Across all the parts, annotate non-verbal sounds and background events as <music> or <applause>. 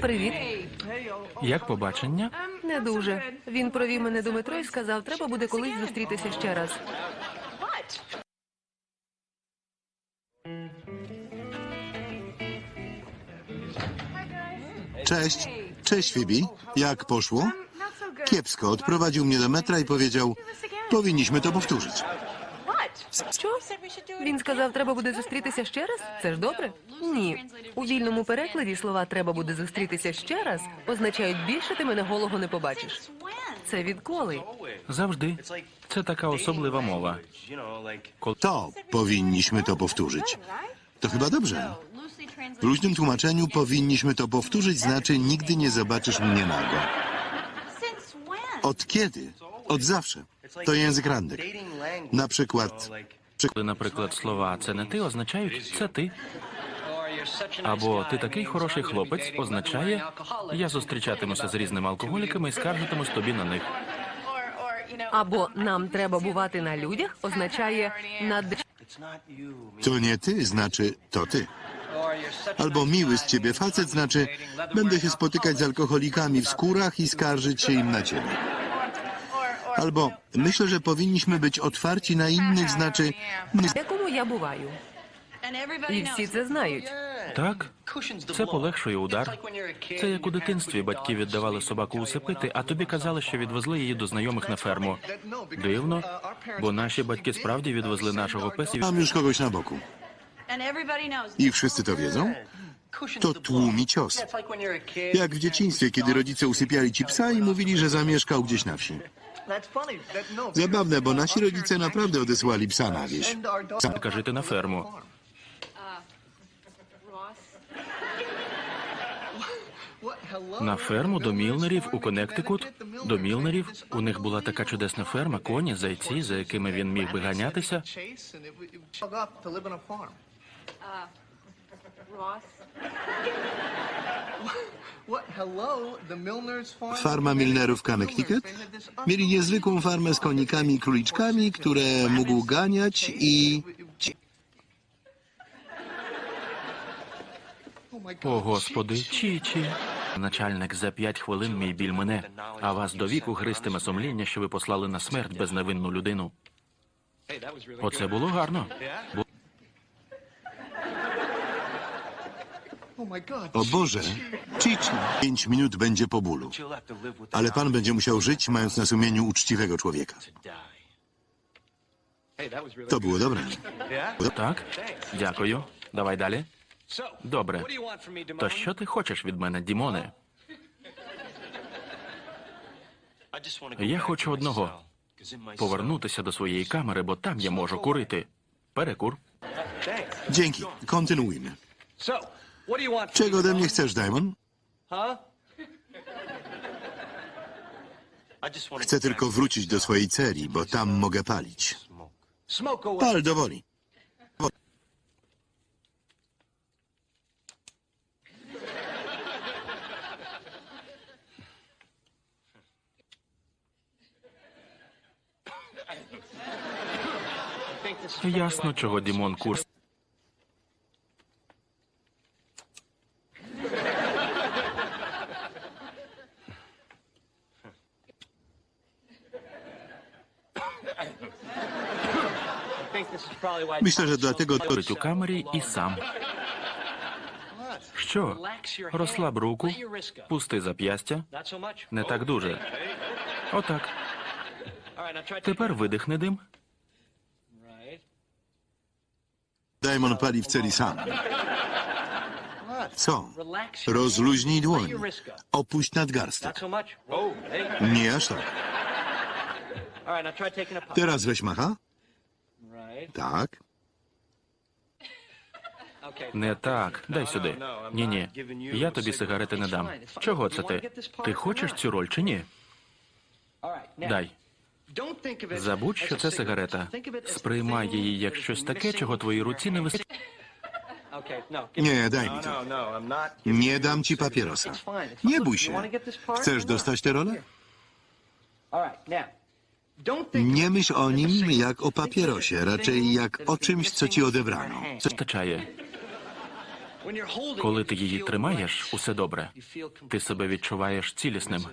Привіт. Як побачення? Не дуже. Він провів мене до метро і сказав, треба буде колись зустрітися ще раз. Cześć. Cześć, Phoebe. Jak poszło? Kiepsko. Odprowadził mnie do metra i powiedział, powinniśmy to powtórzyć. Що? Він сказав, треба буде зустрітися ще раз? Це ж добре? Ні. У вільному перекладі слова треба буде зустрітися ще раз означають більше ти мене голого не побачиш. Це відколи? Завжди. Це така особлива мова. To powinniśmy to powtórzyć. To chyba dobrze. W luźnym tłumaczeniu powinniśmy to powtórzyć znaczy nigdy nie zobaczysz mnie nago. Od kiedy? Od zawsze. To język randek. Na przykład, Коли, наприклад, слова це не ти означають це ти. Або ти такий хороший хлопець означає я зустрічатимуся з різними алкоголіками і скаржитимусь тобі на них. Або нам треба бувати на людях означає над to nie ty znaczy to ty. Albo miły z ciebie facet znaczy będę się spotykać z alkoholikami w skórach i skarżyć się im na ciebie. Albo myślę, że powinniśmy być otwarci na innych znaczy my якому я буваю. І всі це знають. Так, це полегшує удар. Це як у дитинстві батьки віддавали собаку усипити, а тобі казали, що відвезли її до знайомих на ферму. Дивно, бо наші батьки справді відвезли нашого песів. mam już kogoś na boku. I wszyscy to wiedzą? To tłumi cios. Jak w dzieciństwie, kiedy rodzice usypiali ci psa i mówili, że zamieszkał gdzieś na wsi. Zabawne, bo nasi rodzice naprawdę odesłali psa na wieś. Sam Кажете на ферму. На ферму до Мілнерів у Коннектикут. До Мілнерів у них була така чудесна ферма, коні, зайці, за якими він міг би ганятися. <laughs> Farma Milnerów Connecticut mieli niezwykłą farmę z konikami i króliczkami, które mógł ganiać i... О, господи, чічі. Начальник за п'ять хвилин мій біль мене, а вас до віку гристиме сумління, що ви послали на смерть безневинну людину. Оце було гарно. Бу- O Boże, Cici! Pięć minut będzie po bólu. Ale pan będzie musiał żyć, mając na sumieniu uczciwego człowieka. To było dobre. Так, дякую. Давай далі. Добре. То що ти хочеш від мене, Дімоне? Я хочу одного повернутися до своєї камери, бо там я можу курити. Перекур. Dzięki. Kontynuujmy. Czego ode mnie chcesz, Diamond? Chcę tylko wrócić do swojej celi, bo tam mogę palić. Pal do woli. Ясно, чого Дімон кур. Myślę, że dlatego to... Курить у камері і сам. Що? Розслаб руку, пусти зап'ястя. Не так дуже. Отак. Тепер видихни дим. Diamond pali w celi sam. Co? Rozluźnij dłoń. Opuść nadgarstek. Nie aż tak. Teraz weź macha. Tak. Не так. Дай сюди. Ні, ні. Я тобі сигарети не дам. Чого це ти? Ти хочеш цю роль чи ні? Дай. Забудь, що це сигарета. Сприймай її як щось таке, чого твоїй руці не вистачає. Mi to. Nie dam ci papierosa. Nie bój się. Chcesz dostać tę rolę? Nie myśl o nim jak o papierosie, raczej jak o czymś, co ci odebrano. Це вистачає. Коли ти її тримаєш, усе добре. Ти себе відчуваєш цілісним.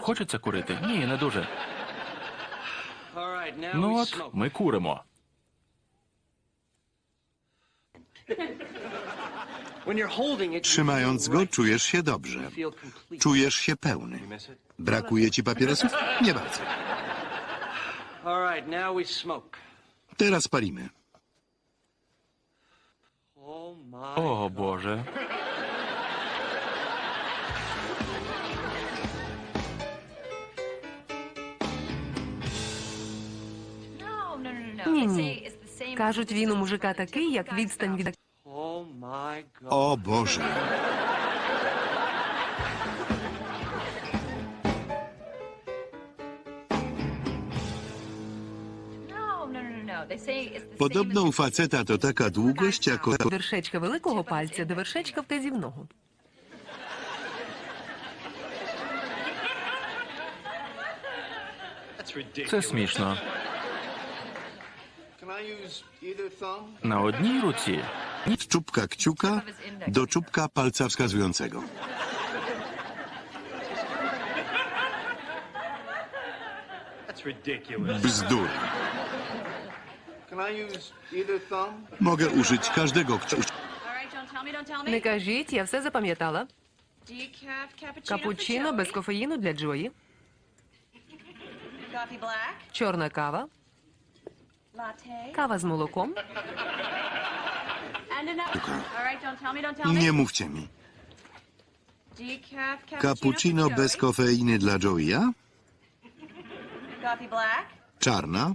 Хочеться курити? Ні, не дуже. Ну от, ми куримо. Trzymając go, czujesz się dobrze. Czujesz się pełny. Brakuje ci papierosów? Nie bardzo. Teraz palimy. О, Боже. Ні, ні. Кажуть, він у мужика такий, як відстань від О Boże. Podobno u faceta to taka długość jak o... вершечка великого пальця до вершечка вказівного. Це смішно. На одній руці Od czubka kciuka do czubka palca wskazującego. Bzdura. Mogę użyć każdego kciuka. Не кажіть, я все запам'ятала. Капучино без кофеїну для Джої, чорна кава, кава з молоком, Nie mówcie mi. Cappuccino bez kofeiny dla Joey'a? Czarna?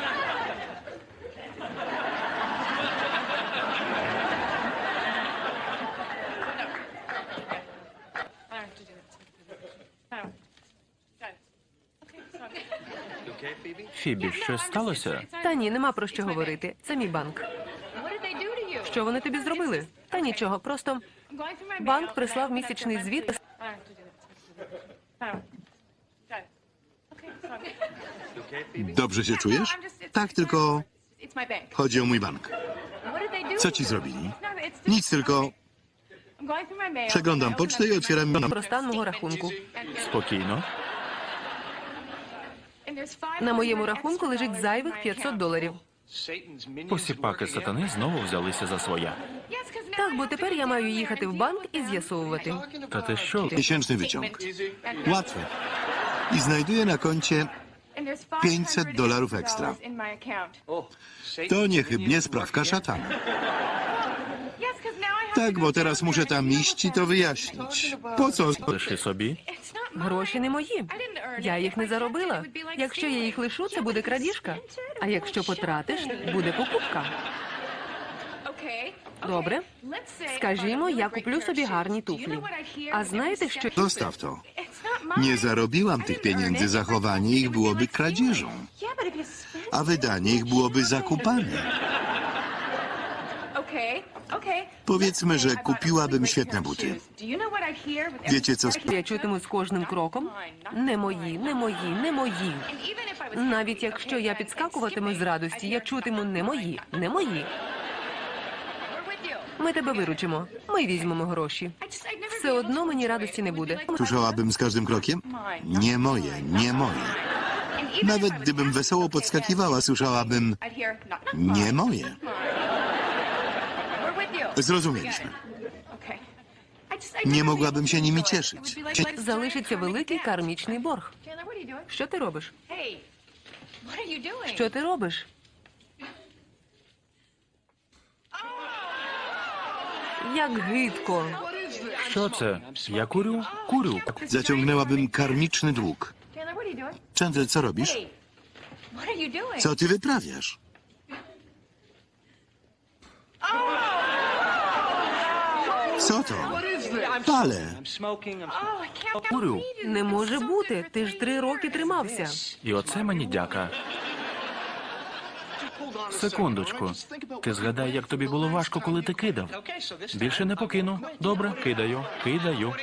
Фібі, щось сталося? Та ні, нема про що говорити. Це мій банк. Що вони тобі зробили? Та нічого, просто банк прислав місячний звіт. Dobrze się czujesz? Tak, tylko chodzi o mój bank. Co ci zrobili? Nic, tylko przeglądam pocztę i otwieram... Про стан мого рахунку. Спокійно. На моєму рахунку лежить зайвих 500 доларів. Посіпаки сатани знову взялися за своє. Так, бо тепер я маю їхати в банк і з'ясовувати. Та ти що? Miesięczny wyciąg. Łatwe. I znajduję na koncie 500 dolarów ekstra. To niechybnie sprawka szatana. Tak, bo teraz muszę tam iść i to wyjaśnić. Po co? Лиши собі. Гроші не мої. Я їх не заробила. Якщо я їх лишу, це буде крадіжка. А якщо потратиш, буде покупка. Добре? Скажімо, я куплю собі гарні туфлі. А знаєте, що Zostaw to. Nie zarobiłam tych pieniędzy, zachowanie ich byłoby kradzieżą, a wydanie ich byłoby zakupane. Powiedzmy, że kupiłabym świetne buty. Wiecie co? я чутиму з кожним кроком? Не мої, не мої, не мої. Навіть якщо я підскакуватиму з радості, я чутиму не мої, не мої. Ми тебе виручимо. Ми візьмемо гроші. Все одно мені радості не буде. Słyszałabym z każdym krokiem? Nie moje, nie moje. Nawet gdybym wesoło podskakiwała, słyszałabym nie moje. Zrozumieliśmy. Nie mogłabym się nimi cieszyć. Залишиться великий кармічний борг. Що ти робиш? Що ти робиш? Як гидко. Що це? Я курю? Курю. Zaciągnęłabym karmiczny dług. Chandler, co robisz? Co ty wyprawiasz? Co to? Курю. Не може бути. Ти ж три роки тримався. І оце мені дяка. Секундочку. Ти згадай, як тобі було важко, коли ти кидав. Більше не покину. Добре, кидаю, кидаю.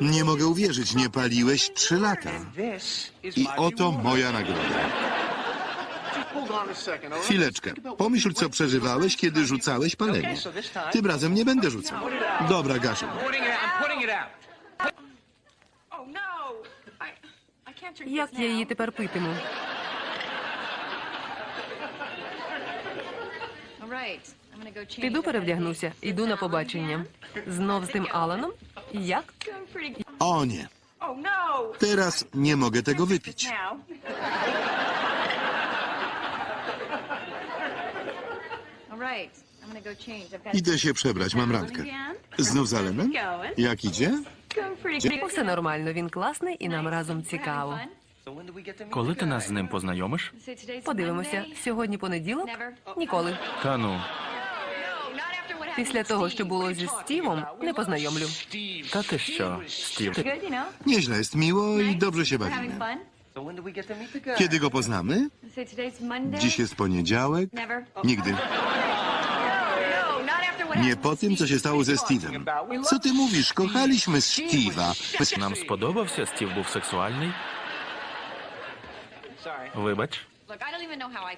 Не mogę увірити, не паліш trzy lata. I oto moja nagroda. Chwileczkę. Pomyśl, co przeżywałeś, kiedy rzucałeś palenie. Tym razem nie będę rzucał. Dobra, gaszę. Як я її тепер питиму? Піду перевдягнуся, іду на побачення. Знов з тим Аланом? Як? O nie. Teraz nie mogę tego wypić. Idę się przebrać, mam randkę. Znów z Alenem? Jak idzie? Все нормально, він класний і нам разом цікаво. Коли ти нас з ним познайомиш? Подивимося, сьогодні понеділок? Ніколи. Та ну, Після того, що було зі Стівом, не познайомлю. та ти що, Стів? Nieźle, jest miło i dobrze się bawimy. Kiedy go poznamy? Dziś jest poniedziałek. Nigdy. Nie po tym, co się stało ze Steve'em. Co ty mówisz? Kochaliśmy Steve'a. Нам сподобався, Стів був сексуальний. Вибач,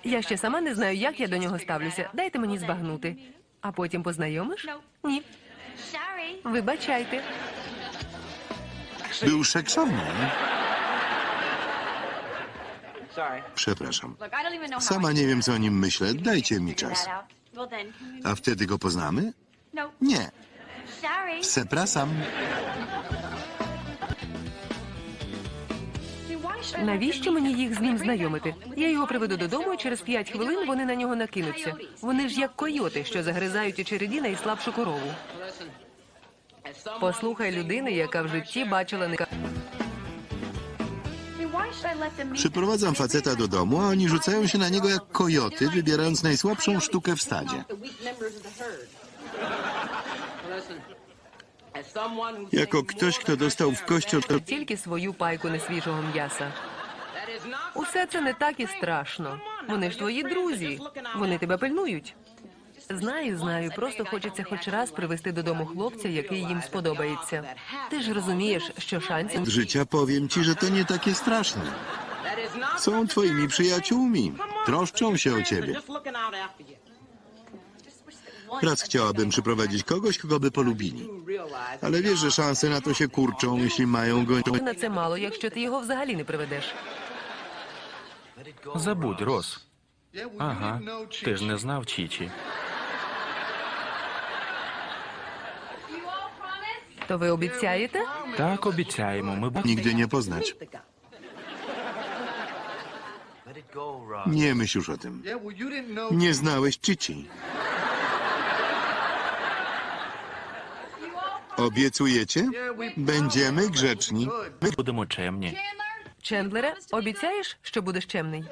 Я ще сама не знаю, як я до нього ставлюся. Дайте мені збагнути. А потім познайомиш? Ні. Вибачайте. Był szekszowny. Przepraszam. Sama nie wiem, co o nim myślę. Dajcie mi czas. A wtedy go poznamy? Nie. Przepraszam. Навіщо мені їх з ним знайомити? Я його приведу додому, і через п'ять хвилин вони на нього накинуться. Вони ж як койоти, що загризають очереди найслабшу корову. Послухай людини, яка в житті бачила не Przyprowadzam faceta do domu, a oni rzucają się na niego jak kojoty, wybierając najsłabszą sztukę w stadzie. Jako ktoś, kto dostał w kość od... тільки свою пайку несвіжого м'яса. Усе це не так і страшно. Вони ж твої друзі. Вони тебе пильнують. Знаю, знаю. Просто хочеться хоч раз привезти додому хлопця, який їм сподобається. Ти ж розумієш, що шансів życia powiem ci, że to nie takie straszne. Są twoimi przyjaciółmi. Troszczą się o ciebie. Raz chciałabym przyprowadzić kogoś, kogo by polubili. Ale wiesz, że szanse na to się kurczą, jeśli mają go... на це мало, якщо ти його взагалі не приведеш. забудь, Рос. Ага, ти ж не знав Чічі. То ви обіцяєте? Так, обіцяємо, ми б... Nigdy nie poznać. Nie myśl już o tym. Nie znałeś Cici. Obiecujecie? Będziemy grzeczni. будемо чемні. Чендлере, обіцяєш, що будеш чемний?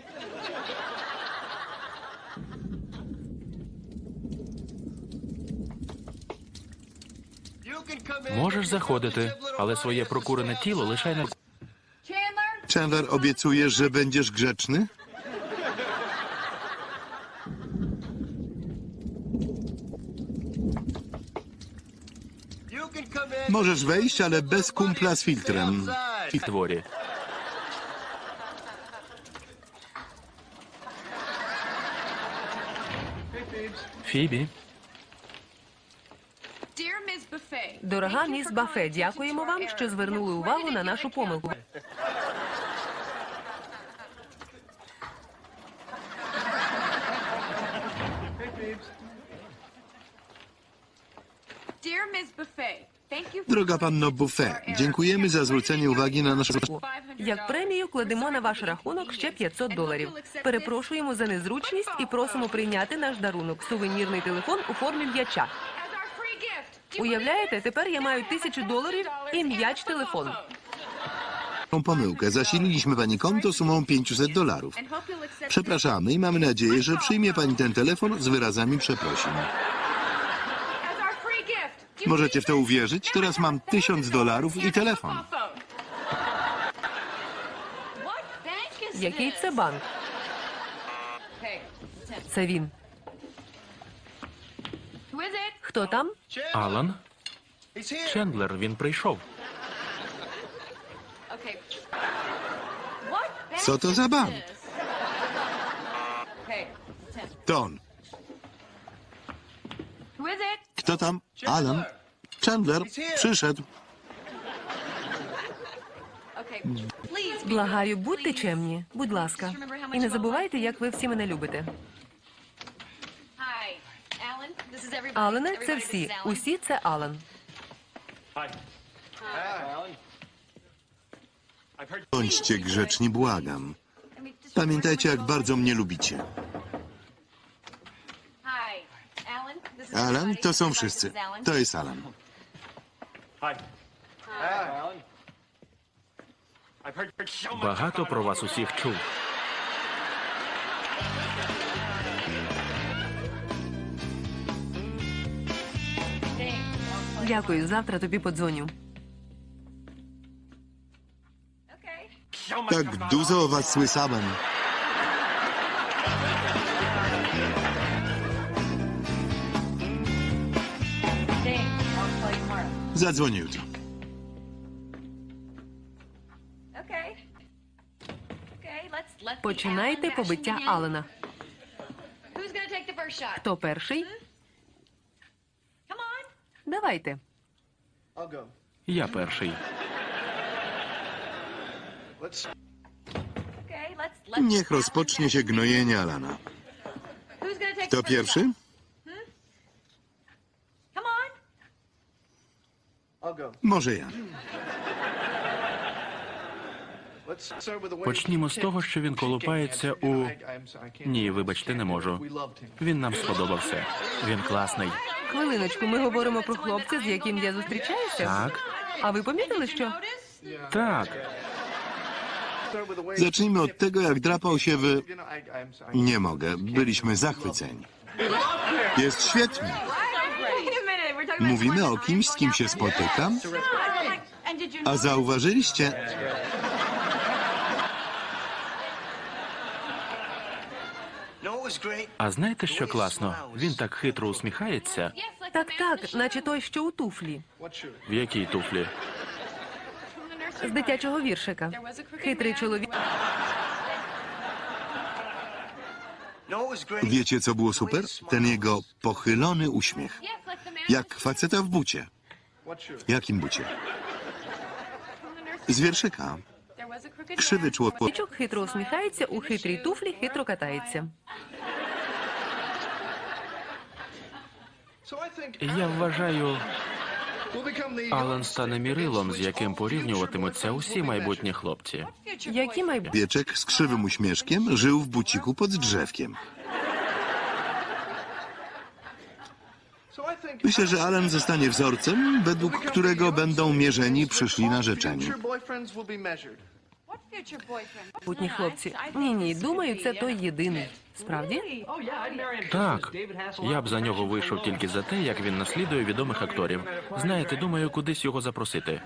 Можеш заходити, але своє прокурене тіло лишай на Chandler, obiecujesz, że będziesz grzeczny? Możesz wejść, ale bez kumpla z filtrem. в творі. Фібі, Дорога міс Бафе, дякуємо вам, що звернули увагу на нашу помилку. Droga panno Buffet, dziękujemy za zwrócenie uwagi na nasze... Як премію кладемо на ваш рахунок ще 500 доларів. Перепрошуємо за незручність і просимо прийняти наш дарунок сувенірний телефон у формі м'яча. Уявляєте, тепер я маю тисячу доларів і м'яч телефон. pomyłkę. Zasililiśmy pani konto sumą 500 dolarów. Przepraszamy i mamy nadzieję, że przyjmie pani ten telefon z wyrazami przeprosin. Możecie w to uwierzyć? Teraz mam tysiąc dolarów i telefon. Який це банк? Це він. Хто там? Алан? Чендлер, він прийшов. Co to za bank? On. Kto tam? Alan? Chandler? Przyszedł. Благаю, будьте чемні, будь ласка. І не забувайте, як ви всі мене любите. Алене, це всі. Усі це Алан. Bądźcie grzeczni, błagam. Pamiętajcie, jak bardzo mnie lubicie. Alan, to są wszyscy. To jest Alan. Багато про вас усіх чув. Дякую, завтра тобі подзвоню. Tak dużo was słyszałem. Zadzwonię jutro. Починайте побиття Алена. Хто перший? Давайте. Я перший. Niech rozpocznie się gnojenie Alana. Kto pierwszy? Może ja. Почнімо з того, що він колупається у. Ні, вибачте, не можу. Він нам сподобався. Він класний. Хвилиночку, ми говоримо про хлопця, з яким я зустрічаюся. Так, А ви помітили, що? так. Zacznijmy od tego, jak drapał się w... Nie mogę. Byliśmy zachwyceni. Jest świetnie. Mówimy o kimś, z kim się spotykam? A zauważyliście... А знаєте, що класно? Він так хитро усміхається. Так, так, наче той, що у туфлі. В якій туфлі? З дитячого віршика. Хитрий чоловік. Wiecie, co było super? Ten jego pochylony uśmiech. Jak faceta w bucie. Jakim bucie? Z wierszyka. Krzywy człowiek. Чоловічок хитро усміхається, у хитрій туфлі хитро катається. Я вважаю, Алан стане мірилом, з яким порівнюватимуться усі майбутні хлопці. Які майбутні? Wieczek z krzywym uśmieszkiem żył w buciku pod drzewkiem. Myślę, że Alan zostanie wzorcem, według którego będą mierzeni przyszli narzeczeni. Майбутні хлопці. Ні, ні, думаю, це той єдиний. Справді? Так, я б за нього вийшов тільки за те, як він наслідує відомих акторів. Знаєте, думаю, кудись його запросити.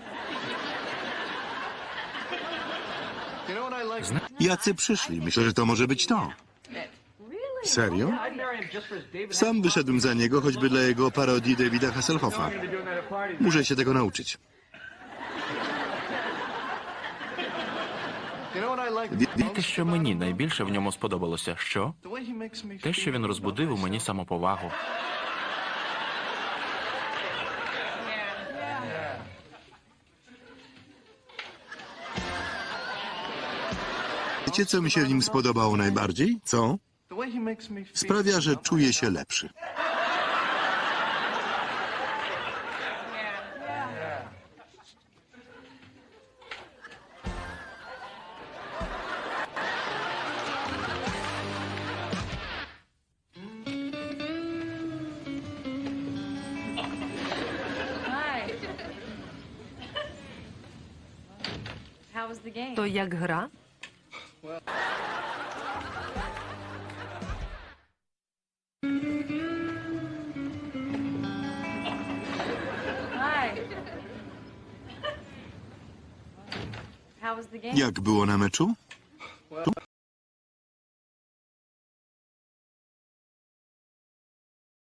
Jacy przyszli? Myślę, że to może być to. Serio? Sam wyszedłem za niego, choćby dla jego parodii Davida Hasselhoffa. Muszę się tego nauczyć. Знаєте, що мені найбільше в ньому сподобалося? Що? Те, що він розбудив у мені самоповагу. Wiecie, co mi się w nim spodobało najbardziej? Co? Sprawia, że czuję się lepszy. To jak gra? Jak było na meczu?